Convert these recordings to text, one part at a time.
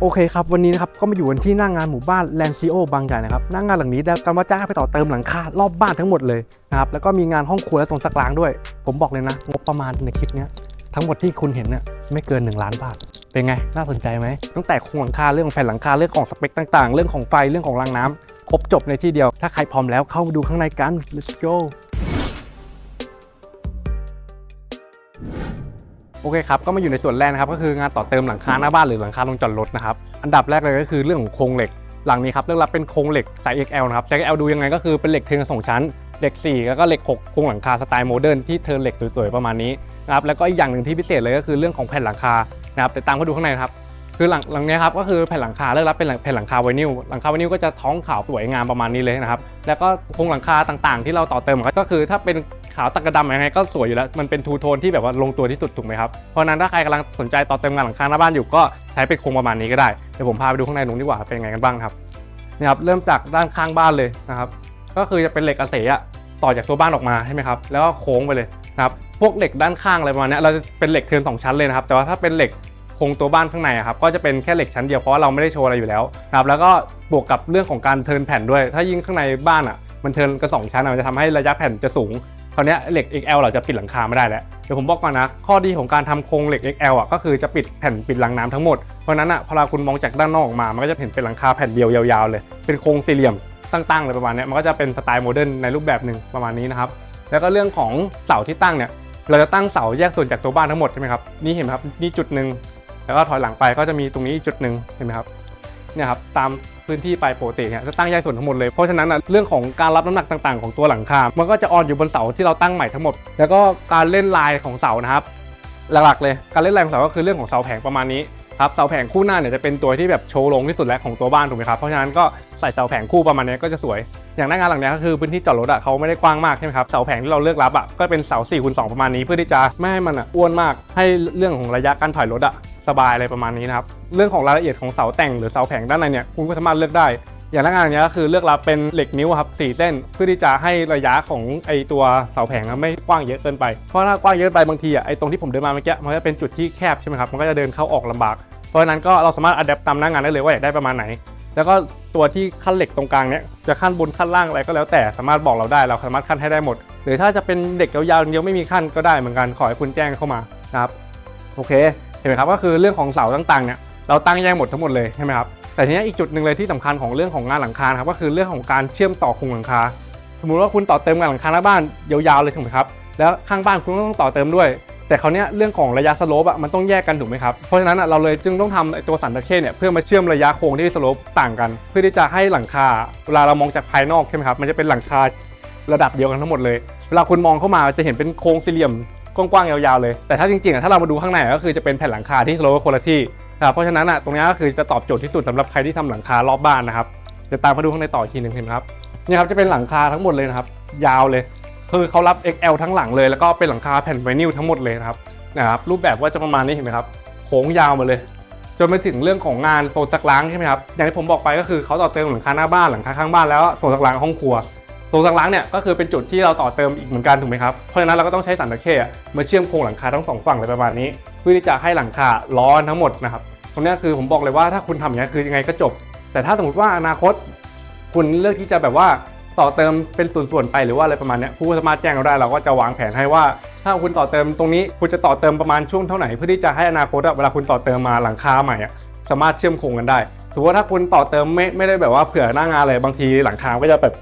โอเคครับวันนี้นะครับก็มาอยู่กันที่หน้างงานหมู่บ้านแลนซิโอบางใหญ่นะครับหน้างงานหลังนี้ได้กันว่าจ้างให้ไปต่อเติมหลังคารอบบ้านทั้งหมดเลยนะครับแล้วก็มีงานห้องครัวและโซนสักล้างด้วย ผมบอกเลยนะ งบประมาณในคลิปนี้ทั้งหมดที่คุณเห็นเนี่ยไม่เกิน 1 ล้านบาทเป็นไงน่าสนใจไหมตั้งแต่โครงหลังคาเรื่องแผ่นหลังคาเรื่องของสเปคต่างๆ เรื่องของไฟเรื่องของรางน้ำครบจบในที่เดียว ถ้าใครพร้อมแล้วเข้ามาดูข้างในกัน let's go โอเคครับก็มาอยู่ในส่วนแรกนะครับก็คืองานต่อเติมหลังคาหน้าบ้านหรือหลังคาลงจอดรถนะครับอันดับแรกเลยก็คือเรื่องของโครงเหล็ก หลังนี้ครับเรื่องรับเป็นโครงเหล็กไซส์ XL นะครับไซส์ XL ดูยังไงก็คือเป็นเหล็กเทิร์นสองชั้นเหล็ก 4 แล้วก็เหล็ก 6 โครงหลังคาสไตล์โมเดิร์นที่เทิร์นเหล็กสวยๆประมาณนี้นะครับแล้วก็อีกอย่างหนึ่งที่พิเศษเลยก็คือเรื่องของแผ่นหลังคานะครับแต่ตามมาดูข้างในครับคือหลังหลังนี้ครับก็คือแผ่นหลังคาเลือกรับเป็นแผ่นหลังคาไวนิลหลังคาไวนิลก็จะท้องขาวสวยงามประมาณนี้เลยนะครับแล้วก็โครงหลังคาต่างๆ ที่เราต่อเติมก็คือถ้าเป็น ขาวตักกระดำยังไงก็สวยอยู่แล้ว มันเป็นทูโทนที่แบบว่าลงตัวที่สุดถูกไหมครับ เพราะนั้นถ้าใครกำลังสนใจต่อเติมงานหลังคาหน้าบ้านอยู่ก็ใช้เป็นโครงประมาณนี้ก็ได้ เดี๋ยวผมพาไปดูข้างในนู้นดีกว่าเป็นยังไงกันบ้างครับนี่ครับเริ่มจากด้านข้างบ้านเลยนะครับก็คือจะเป็นเหล็กอาเสะต่อจากตัวบ้านออกมาใช่ไหมครับแล้วก็โค้งไปเลยนะครับพวกเหล็กด้านข้างอะไรประมาณนี้เราจะเป็นเหล็กเทินสองชั้นเลยนะครับแต่ว่าถ้าเป็นเหล็กโครงตัวบ้านข้างในอะครับก็จะเป็นแค่เหล็กชั้นเดียวเพราะว่าเราไม่ได้โชว์อะไรอยู่แล้วนะครับแล้วก็บวกกับเรื่องของการเทินแผ่นด้วย ถ้ายิ่งข้างในบ้านอะมันเทินกันสองชั้นมันจะทำให้ระยะแผ่นจะสูง ราวนี้เหล็ก XL เราจะปิดหลังคาไม่ได้แล้ว เดี๋ยวผมบอกก่อนนะ ข้อดีของการทำโครงเหล็ก XL อะก็คือจะปิดแผ่นปิดรางน้ำทั้งหมด เพราะนั้นอะพอเราคุณมองจากด้านนอกออกมา มันก็จะเห็นเป็นหลังคาแผ่นเดียวยาวๆเลย เป็นโครงสี่เหลี่ยมตั้งๆเลยประมาณนี้มันก็จะเป็นสไตล์โมเดิร์นในรูปแบบหนึ่งประมาณนี้นะครับแล้วก็เรื่องของเสาที่ตั้งเนี่ยเราจะตั้งเสาแยกส่วนจากตัวบ้านทั้งหมดใช่ไหมครับนี่เห็นไหมครับนี่จุดหนึ่งแล้วก็ถอยหลังไปก็จะมีตรงนี้อีกจุดหนึ่งเห็นไหมครับเนี่ยครับตาม พื้นที่ไปปกติเนี่ยจะตั้งแยกส่วนทั้งหมดเลย เพราะฉะนั้นนะเรื่องของการรับน้ำหนักต่างๆ ของตัวหลังคา มันก็จะออนอยู่บนเสาที่เราตั้งใหม่ทั้งหมด แล้วก็การเล่นลายของเสานะครับ หลักๆเลย การเล่นลายของเสาก็คือเรื่องของเสาแผงประมาณนี้ครับเสาแผงคู่หน้าเนี่ยจะเป็นตัวที่แบบโชว์ลงที่สุดแล้วของตัวบ้านถูกไหมครับเพราะฉะนั้นก็ใส่เสาแผงคู่ประมาณนี้ก็จะสวย อย่างหน้างานหลังเนี้ยก็คือพื้นที่จอดรถอะเขาไม่ได้กว้างมากใช่ไหมครับเสาแผงที่เราเลือกรับอะก็เป็นเสา4คูณ2ประมาณนี้เพื่อที่จะไม่ให้มันอะอ้วนมากให้เรื่องของระยะการถอยรถอะ สบายอะไรประมาณนี้นะครับ เรื่องของรายละเอียดของเสาแต่งหรือเสาแผงด้านในเนี่ยคุณก็สามารถเลือกได้ อย่างหน้างานนี้ก็คือเลือกรับเป็นเหล็กนิ้วครับสี่เส้นเพื่อที่จะให้ระยะของไอตัวเสาแผงไม่กว้างเยอะเกินไป เพราะถ้ากว้างเยอะไปบางทีอะไอตรงที่ผมเดินมาเมื่อกี้มันก็เป็นจุดที่แคบใช่ไหมครับมันก็จะเดินเข้าออกลำบาก เพราะฉะนั้นก็เราสามารถอัดแอปตามหน้างานได้เลยว่าอยากได้ประมาณไหน แล้วก็ตัวที่ขั้นเหล็กตรงกลางเนี้ยจะขั้นบนขั้นล่างอะไรก็แล้วแต่สามารถบอกเราได้เราสามารถขั้นให้ได้หมด หรือถ้าจะเป็นเด็กยาวๆเดียวไม่มีขั้นก็ได้เหมือนกันขอให้คุณแจ้งเข้ามานะครับโอเค เห็นไหมครับก็คือเรื่องของเสาต่างๆเนี่ยเราตั้งแยกหมดทั้งหมดเลยใช่ไหมครับแต่ทีนี้อีกจุดหนึ่งเลยที่สำคัญของเรื่องของงานหลังคาครับก็คือเรื่องของการเชื่อมต่อโครงหลังคา สมมุติว่าคุณต่อเติมงานหลังคาหน้าบ้านยาวๆเลยถูกไหมครับแล้วข้างบ้านคุณก็ต้องต่อเติมด้วย แต่คราวเนี้ยเรื่องของระยะสโลปอะมันต้องแยกกันถูกไหมครับเพราะฉะนั้นอะเราเลยจึงต้องทำตัวสันตะเข้เนี่ยเพื่อมาเชื่อมระยะโค้งที่สโลปต่างกัน เพื่อที่จะให้หลังคาเวลาเรามองจากภายนอกใช่ไหมครับมันจะเป็นหลังคาระดับเดียวกันทั้งหมดเลย เวลาคุณมองเข้ามาจะเห็นเป็นโค้งสี่เหลี่ยม กว้างๆยาวๆเลย แต่ถ้าจริงๆอะถ้าเรามาดูข้างในก็คือจะเป็นแผ่นหลังคาที่โลปคนละที่นะครับเพราะฉะนั้นอะตรงนี้ก็คือจะตอบโจทย์ที่สุดสำหรับใครที่ทำหลังคารอบบ้านนะครับเดี๋ยวตามมาดูข้างในต่อทีหนึ่งเห็นไหมครับนี่ครับจะเป็นหลังคาทั้งหมดเลยนะครับยาวเลยคือเขารับ XL ทั้งหลังเลย แล้วก็เป็นหลังคาแผ่นไวนิลทั้งหมดเลยนะครับนะครับรูปแบบก็จะประมาณนี้เห็นไหมครับโค้งยาวมาเลยจนไปถึงเรื่องของงานโซนซักล้างใช่ไหมครับอย่างที่ผมบอกไปก็คือเขาต่อเติมหลังคาหน้าบ้านหลังคาข้างบ้านแล้วโซนซักล้างห้องครัว โซนซักล้างเนี่ยก็คือเป็นจุดที่เราต่อเติมอีกเหมือนกันถูกไหมครับ เพราะฉะนั้นเราก็ต้องใช้สันตะเข้มาเชื่อมโครงหลังคาทั้งสองฝั่งเลยประมาณนี้ เพื่อที่จะให้หลังคาล้อทั้งหมดนะครับตรงนี้คือผมบอกเลยว่าถ้าคุณทำอย่างนี้คือยังไงก็จบ แต่ถ้าสมมติว่าอนาคต คุณเลือกที่จะแบบว่าต่อเติมเป็นส่วนๆไปหรือว่าอะไรประมาณนี้ผู้สามารถแจ้งเราได้เราก็จะวางแผนให้ว่า ถ้าคุณต่อเติมตรงนี้คุณจะต่อเติมประมาณช่วงเท่าไหร่เพื่อที่จะให้อนาคตเวลาคุณต่อเติมมาหลังคาใหม่สามารถเชื่อมโครงกันได้สมมติว่าถ้าคุณต่อเติมไม่ไม่ได้แบบว่าเผื่อหน้างานเลยบางทีหลังคาก็จะแบบ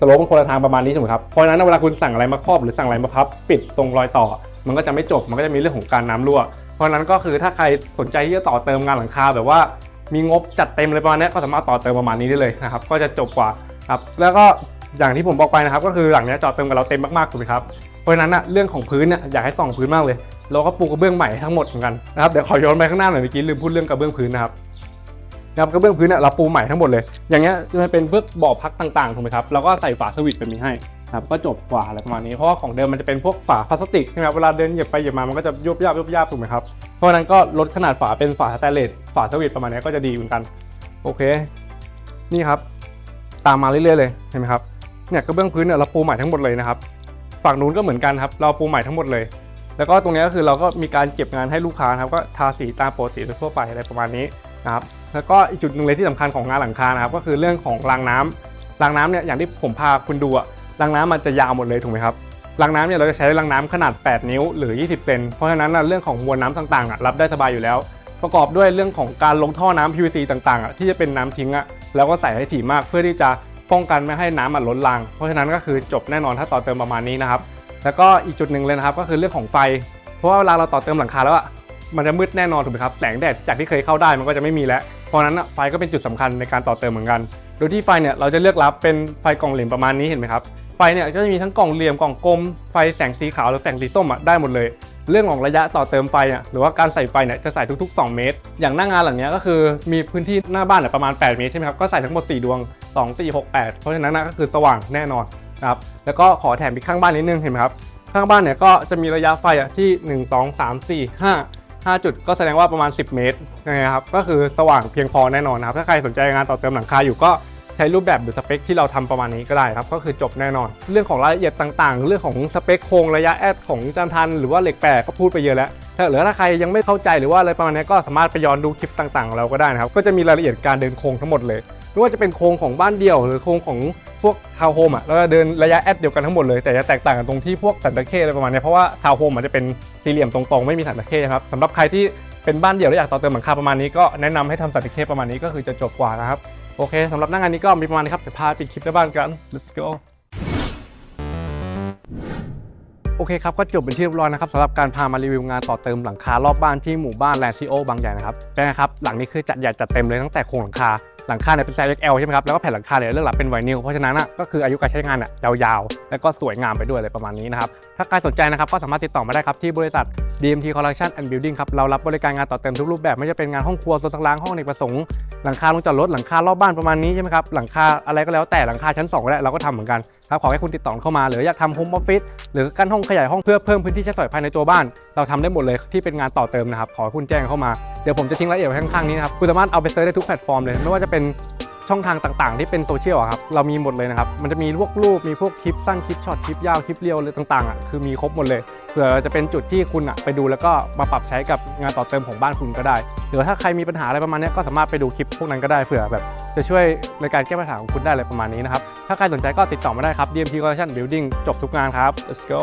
สโลปคนละทางประมาณนี้ถูกไหมครับเพราะฉะนั้นเวลาคุณสั่งอะไรมาครอบหรือสั่งอะไรมาพับ ปิดตรงรอยต่อ มันก็จะไม่จบมันก็จะมีเรื่องของการน้ำรั่ว เพราะนั้นก็คือถ้าใครสนใจที่จะต่อเติมงานหลังคาแบบว่ามีงบจัดเต็มเลยประมาณนี้ก็สามารถต่อเติมประมาณนี้ได้เลยนะครับก็จะจบกว่าครับแล้วก็อย่างที่ผมบอกไปนะครับก็คือหลังนี้จอดเติมกับเราเต็มมากๆถูกไหมครับเพราะฉะนั้นอะเรื่องของพื้นเนี่ยอยากให้ส่องพื้นมากเลย เราก็ปูกระเบื้องใหม่ทั้งหมดเหมือนกันนะครับเดี๋ยวขอย้อนไปข้างหน้าหน่อยเมื่อกี้ลืมพูดเรื่องกระเบื้องพื้นนะครับ นะครับกระเบื้องพื้นเนี่ยเราปูใหม่ทั้งหมดเลย อย่างเงี้ยจะเป็นเพื่อบ่อพักต่างๆถูกไหมครับเราก็ใส่ฝาสวิตช์แบบนี้ให้ครับก็จบกว่าอะไรประมาณนี้เพราะว่าของเดิมมันจะเป็นพวกฝาพลาสติกใช่ไหมครับเวลาเดินเหยียบไปเหยียบมามันก็จะยุบยับยุบยับถูกไหมครับเพราะฉะนั้นก็ลดขนาดฝาเป็นฝาสแตนเลสฝาสวิตช์ประมาณนี้ก็จะดีเหมือนกัน โอเค นี่ครับ ตามมาเรื่อยๆเลยเห็นไหมครับเนี่ยกระเบื้องพื้นเนี่ยเราปูใหม่ทั้งหมดเลยนะครับฝั่งนู้นก็เหมือนกันครับ เราปูใหม่ทั้งหมดเลย แล้วก็ตรงนี้ก็คือเราก็มีการเก็บงานให้ลูกค้าครับก็ทาสีตามปกติทั่วไปอะไรประมาณนี้นะครับ แล้วก็อีกจุดหนึ่งเลยที่สำคัญของงานหลังคานะครับก็คือเรื่องของรางน้ำรางน้ำเนี่ยอย่างที่ผมพาคุณดูอะรางน้ำมันจะยาวหมดเลยถูกไหมครับรางน้ำเนี่ยเราจะใช้รางน้ำขนาด 8 นิ้วหรือ 20 เซนเพราะฉะนั้นนะเรื่องของมวลน้ำต่างๆอะรับได้สบายอยู่แล้ว ประกอบด้วยเรื่องของการลงท่อน้ำ PVC ต่างๆอะที่จะเป็นน้ำทิ้งอะแล้วก็ใส่ให้ถี่มากเพื่อที่จะป้องกันไม่ให้น้ำมันล้นราง เพราะฉะนั้นก็คือจบแน่นอนถ้าต่อเติมประมาณนี้นะครับแล้วก็อีกจุดหนึ่งเลยนะครับก็คือเรื่องของไฟ เพราะว่าเวลาเราต่อเติมหลังคาแล้วอะมันจะมืดแน่นอนถูกไหมครับแสงแดดจากที่เคยเข้าได้มันก็จะไม่มีแล้ว ราะนั้นอะไฟก็เป็นจุดสำคัญในการต่อเติมเหมือนกัน โดยที่ไฟเนี่ยเราจะเลือกรับเป็นไฟกล่องเหลี่ยมประมาณนี้เห็นไหมครับ ไฟเนี่ยก็จะมีทั้งกล่องเหลี่ยมกล่องกลม ไฟแสงสีขาวหรือแสงสีส้มอะได้หมดเลย เรื่องของระยะต่อเติมไฟอะหรือว่าการใส่ไฟเนี่ยจะใส่ทุกๆ 2 เมตร อย่างหน้างานหลังเนี้ยก็คือมีพื้นที่หน้าบ้านเนี่ยประมาณ 8 เมตรใช่ไหมครับ ก็ใส่ทั้งหมด 4 ดวง 2 4 6 8 เพราะฉะนั้นนะก็คือสว่างแน่นอนนะครับ แล้วก็ขอแถมอีกข้างบ้านนิดนึงเห็นไหมครับ ข้างบ้านเนี่ยก็จะมีระยะไฟอะที่ 1 2 3 4 5 5 จุดก็แสดงว่าประมาณ 10 เมตรนะครับก็คือสว่างเพียงพอแน่นอนนะครับถ้าใครสนใจงานต่อเติมหลังคาอยู่ก็ใช้รูปแบบหรือสเปคที่เราทำประมาณนี้ก็ได้ครับก็คือจบแน่นอน เรื่องของรายละเอียดต่างๆ เรื่องของสเปคโครงระยะแอดของจานทัน หรือว่าเหล็กแปะก็พูดไปเยอะแล้วถ้าหรือถ้าใครยังไม่เข้าใจหรือว่าอะไรประมาณนี้ก็สามารถไปย้อนดูคลิปต่างๆ เราก็ได้นะครับก็จะมีรายละเอียดการเดินโครงทั้งหมดเลย ไม่ว่าจะเป็นโครงของบ้านเดี่ยว หรือโครงของพวกทาวน์โฮมอะเราจะเดินระยะแอดเดียวกันทั้งหมดเลยแต่จะแตกต่างกันตรงที่พวกสันตะเข้อะไรประมาณนี้เพราะว่าทาวน์โฮมอาจจะเป็นสี่เหลี่ยมตรงๆไม่มีสันตะเข้ครับสำหรับใครที่เป็นบ้านเดี่ยวแล้วอยากต่อเติมหลังคาประมาณนี้ก็แนะนำให้ทำสันตะเข้ประมาณนี้ก็คือจะจบกว่านะครับโอเคสำหรับหน้างานนี้ก็มีประมาณนี้ครับเดี๋ยวพาไปคลิปในบ้านกัน let's go โอเคครับก็จบเป็นที่เรียบร้อยนะครับสำหรับการพามารีวิวงานต่อเติมหลังคารอบบ้านที่หมู่บ้านแลนซิโอบางใหญ่นะครับเป็นไงครับหลังนี้คือจัดใหญ่จัดเต็มเลยตั้งแต่โครงหลังคาหลังคาเนี่ยเป็นไซส์ XL ใช่ไหมครับแล้วก็แผ่นหลังคาเนี่ยเลือกหลับเป็นไวนิลเพราะฉะนั้นอะก็คืออายุการใช้งานอะยาวๆ แล้วก็สวยงามไปด้วยอะไรประมาณนี้นะครับถ้าใครสนใจนะครับก็สามารถติดต่อมาได้ครับที่บริษัท DMT Collection and Building ครับเรารับบริการงานต่อเติมทุกรูปแบบไม่ว่าจะเป็นงานห้องครัวโซนสักล้างห้องอเนประสงค์หลังคาลงจอดรถหลังคารอบบ้านประมาณนี้ใช่ไหมครับหลังคาอะไรก็แล้วแต่หลังคาชั้น2ก็ได้เราก็ทำเหมือนกันครับขอให้คุณติดต่อเข้ามาหรืออยากทำโฮมออฟฟิศหรือกั้นห้องขยายห้องเพื่อเพิ่มพื้นที่ใช้สอยภายในตัวบ้าน เราทำได้หมดเลยที่เป็นงานต่อเติมนะครับขอคุณแจ้งเข้ามาเดี๋ยวผมจะทิ้งรายละเอียดไว้ข้างๆนี้นะครับคุณสามารถเอาไปเซิร์ชได้ทุกแพลตฟอร์มเลยไม่ว่าจะเป็นช่องทางต่างๆ ที่เป็นโซเชียลอะครับเรามีหมดเลยนะครับ มันจะมีพวกรูปมีพวกคลิปสั้นคลิปช็อตคลิปยาวคลิปเรียวเลยต่างๆอะคือมีครบหมดเลยเผื่อจะเป็นจุดที่คุณอะไปดูแล้วก็มาปรับใช้กับงานต่อเติมของบ้านคุณก็ได้ หรือถ้าใครมีปัญหาอะไรประมาณนี้ก็สามารถไปดูคลิปพวกนั้นก็ได้เผื่อแบบ จะช่วยในการแก้ปัญหาของคุณได้อะไรประมาณนี้นะครับถ้าใครสนใจก็ติดต่อมาได้ครับ DMT Collection Building จบทุกงานครับ let's go